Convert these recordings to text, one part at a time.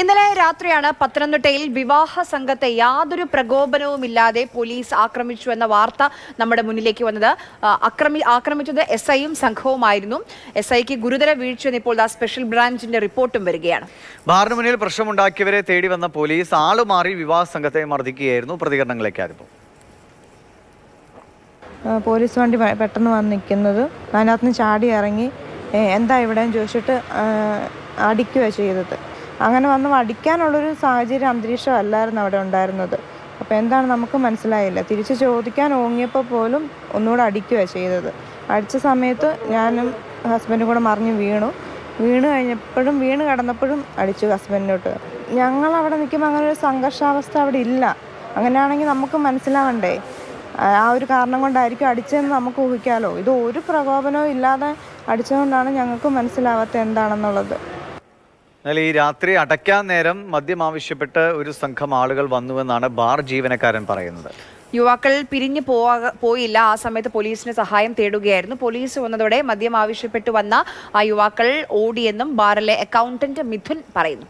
ഇന്നലെ രാത്രിയാണ് പത്തനംതിട്ടയിൽ വിവാഹ സംഘത്തെ യാതൊരു പ്രകോപനവുമില്ലാതെ പോലീസ് ആക്രമിച്ചു എന്ന വാർത്ത നമ്മുടെ മുന്നിലേക്ക് വന്നത്. അക്രമി ആക്രമിച്ചത് എസ് ഐയും സംഘവുമായിരുന്നു. എസ് ഐക്ക് ഗുരുതര വീഴ്ചയെന്ന് ഇപ്പോൾ ആ സ്പെഷ്യൽ ബ്രാഞ്ചിന്റെ റിപ്പോർട്ടും വരികയാണ്. ബാറിന് മുന്നിൽ പ്രശ്നമുണ്ടാക്കിയവരെ തേടി വന്ന പോലീസ് ആളുമാറി വിവാഹ സംഘത്തെ മർദ്ദിക്കുകയായിരുന്നു. പ്രതികരണങ്ങളൊക്കെ ആയിരുന്നു. പോലീസ് വണ്ടി പെട്ടെന്ന് വന്ന് നിൽക്കുന്നത്. അതിനകത്ത് നിന്ന് ചാടി ഇറങ്ങി. എന്താ ഇവിടെ ചോദിച്ചിട്ട് അടിക്കുക ചെയ്തത്. അങ്ങനെ വന്ന് അടിക്കാനുള്ളൊരു സാഹചര്യം അന്തരീക്ഷം അല്ലായിരുന്നു അവിടെ ഉണ്ടായിരുന്നത്. അപ്പോൾ എന്താണ് നമുക്ക് മനസ്സിലായില്ല. തിരിച്ച് ചോദിക്കാൻ ഓങ്ങിയപ്പോൾ പോലും ഒന്നുകൂടെ അടിക്കുകയാണ് ചെയ്തത്. അടിച്ച സമയത്ത് ഞാനും ഹസ്ബൻഡും കൂടെ മറിഞ്ഞ് വീണു. വീണ് കഴിഞ്ഞപ്പോഴും വീണ് കിടന്നപ്പോഴും അടിച്ചു ഹസ്ബൻഡിനോട്ട് ഞങ്ങൾ അവിടെ നിൽക്കുമ്പോൾ അങ്ങനെ ഒരു സംഘർഷാവസ്ഥ അവിടെ ഇല്ല. അങ്ങനെയാണെങ്കിൽ നമുക്ക് മനസ്സിലാവണ്ടേ. ആ ഒരു കാരണം കൊണ്ടായിരിക്കും അടിച്ചതെന്ന് നമുക്ക് ഊഹിക്കാമല്ലോ ഇത് ഒരു പ്രകോപനവും ഇല്ലാതെ അടിച്ചതുകൊണ്ടാണ് ഞങ്ങൾക്ക് മനസ്സിലാവാത്ത എന്താണെന്നുള്ളത്. എന്നാൽ ഈ രാത്രി അടയ്ക്കാൻ നേരം മദ്യം ആവശ്യപ്പെട്ട് ഒരു സംഘം ആളുകൾ വന്നുവെന്നാണ് ബാർ ജീവനക്കാരൻ പറയുന്നത്. യുവാക്കൾ പിരിഞ്ഞു പോവാ പോയില്ല. ആ സമയത്ത് പോലീസിന് സഹായം തേടുകയായിരുന്നു. പോലീസ് വന്നതോടെ മദ്യം ആവശ്യപ്പെട്ടു വന്ന ആ യുവാക്കൾ ഓടിയെന്നും ബാറിലെ അക്കൗണ്ടന്റ് മിഥുൻ പറയുന്നു.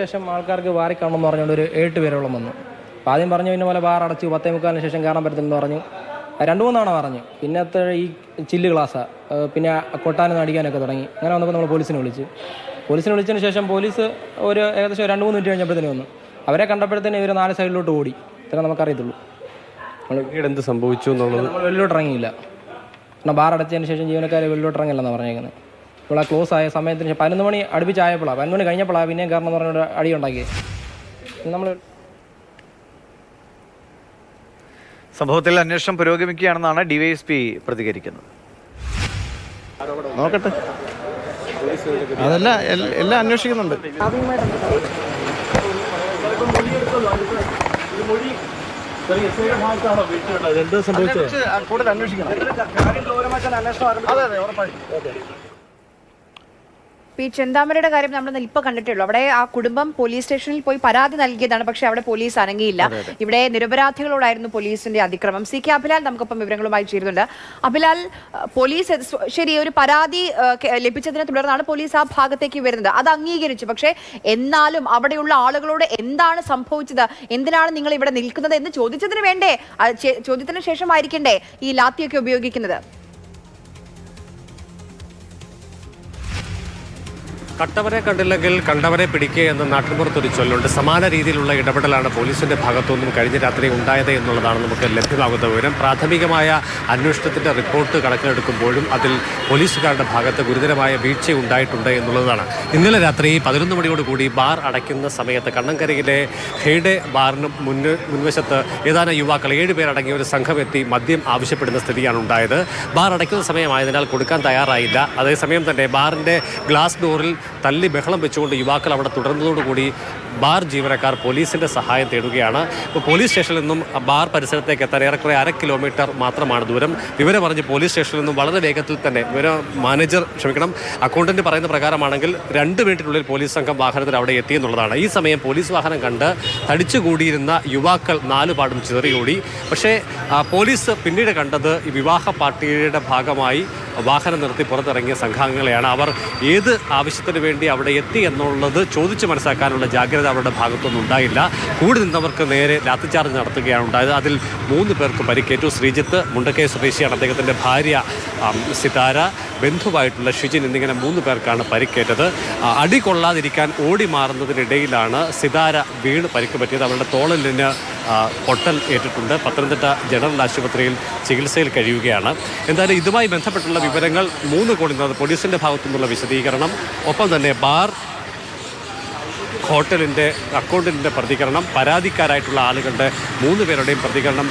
ശേഷം ആൾക്കാർക്ക് വാരിക്കാണെന്ന് കാണണമെന്ന് പറഞ്ഞുകൊണ്ട് ഒരു ഏട്ട് പേരോളം വന്നു. ആദ്യം പറഞ്ഞു ഇന്ന പോലെ ബാർ അടച്ചു പത്തേ മുക്കാലിന് ശേഷം കാണാൻ പറ്റത്തില്ലെന്ന് പറഞ്ഞു. രണ്ട് മൂന്ന് തവണ പറഞ്ഞു പിന്നത്തെ ഈ ചില്ല് ക്ലാസ്സാണ് പിന്നെ കൊട്ടാനം നടിക്കാനൊക്കെ തുടങ്ങി. അങ്ങനെ വന്നപ്പോൾ നമ്മൾ പോലീസിനെ വിളിച്ച്. പോലീസിനെ വിളിച്ചതിന് ശേഷം പോലീസ് ഒരു ഏകദേശം രണ്ട് മൂന്ന് മിനിറ്റ് കഴിഞ്ഞപ്പോഴത്തേനും വന്നു. അവരെ കണ്ടപ്പോഴത്തേനും ഇവർ നാല് സൈഡിലോട്ട് ഓടി. ഇതൊക്കെ നമുക്കറിയത്തുള്ളൂ. പിന്നീട് എന്ത് സംഭവിച്ചു എന്നുള്ളത്? നമ്മൾ വെളിയിലോട്ട് ഇറങ്ങിയില്ല. കാരണം ബാർ അടച്ചതിന് ശേഷം ജീവനക്കാരെ വെളിയിലോട്ട് ഇറങ്ങില്ലെന്നാണ് പറഞ്ഞേക്കുന്നത് ഇവിടെ ക്ലോസ് ആയ സമയത്തിന് ശേഷം പതിനൊന്ന് മണി അടുപ്പിച്ചായപ്പോഴാണ് പതിനൊന്ന് മണി കഴിഞ്ഞപ്പോഴാണ് പിന്നെയും കാരണം എന്ന് പറഞ്ഞുകൊണ്ട് അടി ഉണ്ടാക്കിയത് നമ്മൾ സംഭവത്തിൽ അന്വേഷണം പുരോഗമിക്കുകയാണെന്നാണ് ഡിവൈഎസ്പി പ്രതികരിക്കുന്നത്. നോക്കട്ടെ. അതല്ല എല്ലാം അന്വേഷിക്കുന്നുണ്ട്. കൂടുതൽ അന്വേഷിക്കണം അതെ അതെ ഉറപ്പായിട്ടും പി ചെന്താമരയുടെ കാര്യം നമ്മൾ ഇപ്പൊ കണ്ടിട്ടേ ഉള്ളൂ അവിടെ ആ കുടുംബം പോലീസ് സ്റ്റേഷനിൽ പോയി പരാതി നൽകിയതാണ്. പക്ഷെ അവിടെ പോലീസ് അനങ്ങിയില്ല. ഇവിടെ നിരപരാധികളോടായിരുന്നു പോലീസിന്റെ അതിക്രമം. സി കെ അഭിലാൽ നമുക്കൊപ്പം വിവരങ്ങളുമായി ചേരുന്നുണ്ട്. അഭിലാൽ പോലീസ് ശരി ഒരു പരാതി ലഭിച്ചതിനെ തുടർന്നാണ് പോലീസ് ആ ഭാഗത്തേക്ക് വരുന്നത്. അത് അംഗീകരിച്ചു. പക്ഷേ എന്നാലും അവിടെയുള്ള ആളുകളോട് എന്താണ് സംഭവിച്ചത്? എന്തിനാണ് നിങ്ങൾ ഇവിടെ നിൽക്കുന്നത് എന്ന് ചോദിച്ചതിന് വേണ്ടേ? ചോദ്യത്തിന് ശേഷമായിരിക്കണ്ടേ ഈ ലാത്തിയൊക്കെ ഉപയോഗിക്കുന്നത്? കട്ടവരെ കണ്ടില്ലെങ്കിൽ കണ്ടവരെ പിടിക്കുക എന്ന നാട്ടിൻപുറത്തൊരു ചൊല്ലുണ്ട്. സമാന രീതിയിലുള്ള ഇടപെടലാണ് പോലീസിന്റെ ഭാഗത്തുനിന്നും കഴിഞ്ഞ രാത്രി ഉണ്ടായത് എന്നുള്ളതാണ് നമുക്ക് ലഭ്യമാകുന്ന വിവരം. പ്രാഥമികമായ അന്വേഷണത്തിന്റെ റിപ്പോർട്ട് കണക്കിലെടുക്കുമ്പോഴും അതിൽ പോലീസുകാരുടെ ഭാഗത്ത് ഗുരുതരമായ വീഴ്ച ഉണ്ടായിട്ടുണ്ട് എന്നുള്ളതാണ്. ഇന്നലെ രാത്രി പതിനൊന്ന് മണിയോടുകൂടി ബാർ അടയ്ക്കുന്ന സമയത്ത് കണ്ണങ്കരയിലെ ഹെയ്ഡെ ബാറിന് മുന്നിൽ മുൻവശത്ത് ഏതാനും യുവാക്കൾ ഏഴുപേരടങ്ങിയ ഒരു സംഘം എത്തി മദ്യം ആവശ്യപ്പെടുന്ന സ്ഥിതിയാണ് ഉണ്ടായത്. ബാർ അടയ്ക്കുന്ന സമയമായതിനാൽ കൊടുക്കാൻ തയ്യാറായില്ല. അതേസമയം തന്നെ ബാറിന്റെ ഗ്ലാസ് ഡോറിൽ തല്ലി ബഹളം വെച്ചുകൊണ്ട് യുവാക്കൾ അവിടെ തുടർന്നതോടുകൂടി ബാർ ജീവനക്കാർ പോലീസിന്റെ സഹായം തേടുകയാണ്. ഇപ്പോൾ പോലീസ് സ്റ്റേഷനിൽ നിന്നും ബാർ പരിസരത്തേക്ക് എത്താൻ ഏറെക്കുറെ അര കിലോമീറ്റർ മാത്രമാണ് ദൂരം. വിവരം പറഞ്ഞ് പോലീസ് സ്റ്റേഷനിൽ നിന്നും വളരെ വേഗത്തിൽ തന്നെ വിവരം മാനേജർ ക്ഷമിക്കണം. അക്കൗണ്ടന്റ് പറയുന്ന പ്രകാരമാണെങ്കിൽ രണ്ട് മിനിറ്റിനുള്ളിൽ പോലീസ് സംഘം വാഹനത്തിൽ അവിടെ എത്തി എന്നുള്ളതാണ്. ഈ സമയം പോലീസ് വാഹനം കണ്ട് തടിച്ചുകൂടിയിരുന്ന യുവാക്കൾ നാലുപാടും ചിതറിയോടി. പക്ഷേ പോലീസ് പിന്നീട് കണ്ടത് ഈ വിവാഹ പാർട്ടിയുടെ ഭാഗമായി വാഹനം നിർത്തി പുറത്തിറങ്ങിയ സംഘാംഗങ്ങളെയാണ് അവർ ഏത് ആവശ്യത്തിന് വേണ്ടി അവിടെ എത്തി എന്നുള്ളത് ചോദിച്ചു മനസ്സിലാക്കാനുള്ള ജാഗ്രത അവരുടെ ഭാഗത്തൊന്നും ഉണ്ടായില്ല. കൂടി നിന്നവർക്ക് നേരെ ലാത്തിച്ചാർജ് നടത്തുകയാണ് ഉണ്ടായത്. അതിൽ മൂന്ന് പേർക്ക് പരിക്കേറ്റു. ശ്രീജിത്ത് മുണ്ടക്കൈ സ്വദേശിയാണ് അദ്ദേഹത്തിന്റെ ഭാര്യ സിതാര ബന്ധുവായിട്ടുള്ള ഷിജിൻ എന്നിങ്ങനെ മൂന്ന് പേർക്കാണ് പരിക്കേറ്റത്. അടി കൊള്ളാതിരിക്കാൻ ഓടി മാറുന്നതിനിടയിലാണ് സിതാര വീണ് പരിക്ക് പറ്റിയത്. അവരുടെ തോളലിന് പൊട്ടൽ ഏറ്റിട്ടുണ്ട്. പത്തനംതിട്ട ജനറൽ ആശുപത്രിയിൽ ചികിത്സയിൽ കഴിയുകയാണ്. എന്തായാലും ഇതുമായി ബന്ധപ്പെട്ടുള്ള വിവരങ്ങൾ മൂന്ന് കോടി പോലീസിന്റെ ഭാഗത്തു നിന്നുള്ള വിശദീകരണം ഒപ്പം തന്നെ ബാർ ഹോട്ടലിന്റെ അക്കൗണ്ടിന്റെ പ്രതികരണം പരാതിക്കാരായിട്ടുള്ള ആളുകളുടെ മൂന്ന് പേരുടെയും പ്രതികരണം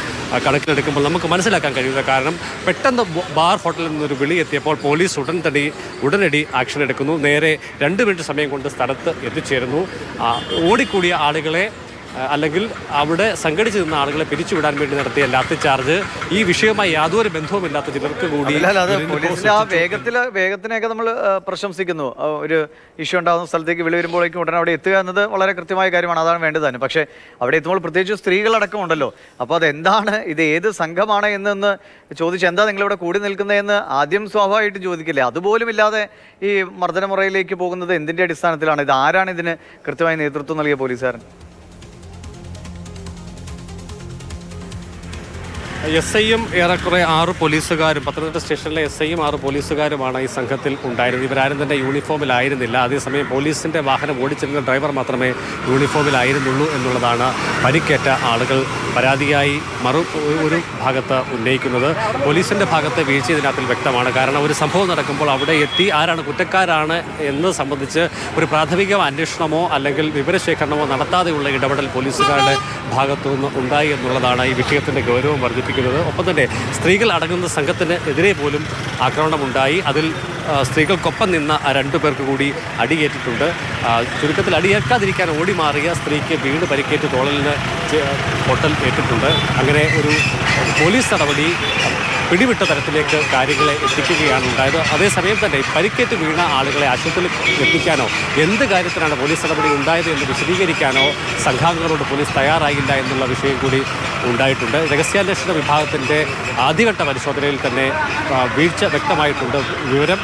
കണക്കിലെടുക്കുമ്പോൾ നമുക്ക് മനസ്സിലാക്കാൻ കഴിയുന്ന കാരണം പെട്ടെന്ന് ബാർ ഹോട്ടലിൽ നിന്നൊരു വിളി എത്തിയപ്പോൾ പോലീസ് ഉടൻ തടി ഉടനടി ആക്ഷൻ എടുക്കുന്നു നേരെ രണ്ട് മിനിറ്റ് സമയം കൊണ്ട് സ്ഥലത്ത് എത്തിച്ചേരുന്നു. ഓടിക്കൂടിയ ആളുകളെ അല്ലെങ്കിൽ അവിടെ സംഘടിച്ചു നിന്ന ആളുകളെ പിരിച്ചുവിടാൻ വേണ്ടി നടത്തിയ ലാത്തി ചാർജ് ഈ വിഷയവുമായി യാതൊരു ബന്ധവുമില്ലാത്ത ചിലർക്ക് കൂടി. വേഗത്തിൽ വേഗത്തിനെയൊക്കെ നമ്മൾ പ്രശംസിക്കുന്നു. ഒരു ഇഷ്യൂ ഉണ്ടാകുന്ന സ്ഥലത്തേക്ക് വിളി വരുമ്പോഴേക്കും ഉടനെ അവിടെ എത്തുക എന്നത് വളരെ കൃത്യമായ കാര്യമാണ്. അതാണ് വേണ്ടത് തന്നെ. പക്ഷേ അവിടെ എത്തുമ്പോൾ പ്രത്യേകിച്ച് സ്ത്രീകളടക്കം ഉണ്ടല്ലോ. അപ്പോൾ അതെന്താണ് ഇത് ഏത് സംഘമാണ് എന്നൊന്ന് ചോദിച്ച് എന്താ നിങ്ങളിവിടെ കൂടി നിൽക്കുന്നതെന്ന് ആദ്യം സ്വാഭാവികമായിട്ടും ചോദിക്കില്ലേ? അതുപോലും ഇല്ലാതെ ഈ മർദ്ദനമുറയിലേക്ക് പോകുന്നത് എന്തിന്റെ അടിസ്ഥാനത്തിലാണ്? ഇത് ആരാണ് ഇതിന് കൃത്യമായി നേതൃത്വം നൽകിയ പോലീസുകാരൻ? എസ് ഐയും ഏറെക്കുറെ ആറ് പോലീസുകാരും പത്തനംതിട്ട സ്റ്റേഷനിലെ എസ് ഐയും ആറ് പോലീസുകാരുമാണ് ഈ സംഘത്തിൽ ഉണ്ടായിരുന്നത്. ഇവരാരും തന്നെ യൂണിഫോമിലായിരുന്നില്ല. അതേസമയം പോലീസിന്റെ വാഹനം ഓടിച്ചിരുന്ന ഡ്രൈവർ മാത്രമേ യൂണിഫോമിലായിരുന്നുള്ളൂ എന്നുള്ളതാണ് പരിക്കേറ്റ ആളുകൾ പരാതിയായി മറു ഒരു ഭാഗത്ത് ഉന്നയിക്കുന്നത് പോലീസിന്റെ ഭാഗത്തെ വീഴ്ച ഇതിനകത്തിൽ വ്യക്തമാണ്. കാരണം ഒരു സംഭവം നടക്കുമ്പോൾ അവിടെ എത്തി ആരാണ് കുറ്റക്കാരാണ് എന്ന് സംബന്ധിച്ച് ഒരു പ്രാഥമിക അന്വേഷണമോ അല്ലെങ്കിൽ വിവരശേഖരണമോ നടത്താതെയുള്ള ഇടപെടൽ പോലീസുകാരുടെ ഭാഗത്തുനിന്ന് ഉണ്ടായി എന്നുള്ളതാണ് ഈ വിഷയത്തിന്റെ ഗൗരവം വർദ്ധിപ്പിക്കുന്നത്. ഒപ്പം തന്നെ സ്ത്രീകൾ അടങ്ങുന്ന സംഘത്തിന് എതിരെ പോലും ആക്രമണമുണ്ടായി. അതിൽ സ്ത്രീകൾക്കൊപ്പം നിന്ന രണ്ടു പേർക്ക് കൂടി അടിയേറ്റിട്ടുണ്ട്. ചുരുക്കത്തിൽ അടിയേൽക്കാതിരിക്കാൻ ഓടി മാറിയ സ്ത്രീക്ക് വീട് പരിക്കേറ്റ് തോളലിന് പൊട്ടൽ ഏറ്റിട്ടുണ്ട്. അങ്ങനെ ഒരു പോലീസ് നടപടി പിടിവിട്ട തരത്തിലേക്ക് കാര്യങ്ങളെ എത്തിക്കുകയാണ് ഉണ്ടായത്. അതേസമയം തന്നെ പരിക്കേറ്റ് വീണ ആളുകളെ ആശുപത്രിയിൽ എത്തിക്കാനോ എന്ത് കാര്യത്തിനാണ് പോലീസ് നടപടി ഉണ്ടായത് എന്ന് വിശദീകരിക്കാനോ സംഘാംഗങ്ങളോട് പോലീസ് തയ്യാറായില്ല എന്നുള്ള വിഷയം കൂടി ഉണ്ടായിട്ടുണ്ട്. രഹസ്യാന്വേഷണ വിഭാഗത്തിന്റെ ആദ്യഘട്ട പരിശോധനയിൽ തന്നെ വീഴ്ച വ്യക്തമായിട്ടുണ്ട്. വിവരം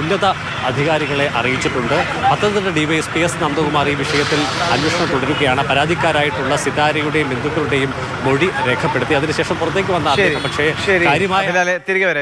ഉന്നത അധികാരികളെ അറിയിച്ചിട്ടുണ്ട്. Pathanamthitta Y S P S Nandakumar ഈ വിഷയത്തിൽ അന്വേഷണം തുടരുകയാണ്. പരാതിക്കാരായിട്ടുള്ള സിതാരയുടെയും ബന്ധുക്കളുടെയും മൊഴി രേഖപ്പെടുത്തി. അതിനുശേഷം പുറത്തേക്ക് വന്ന അദ്ദേഹം. പക്ഷേ കാര്യമായ തിരികെ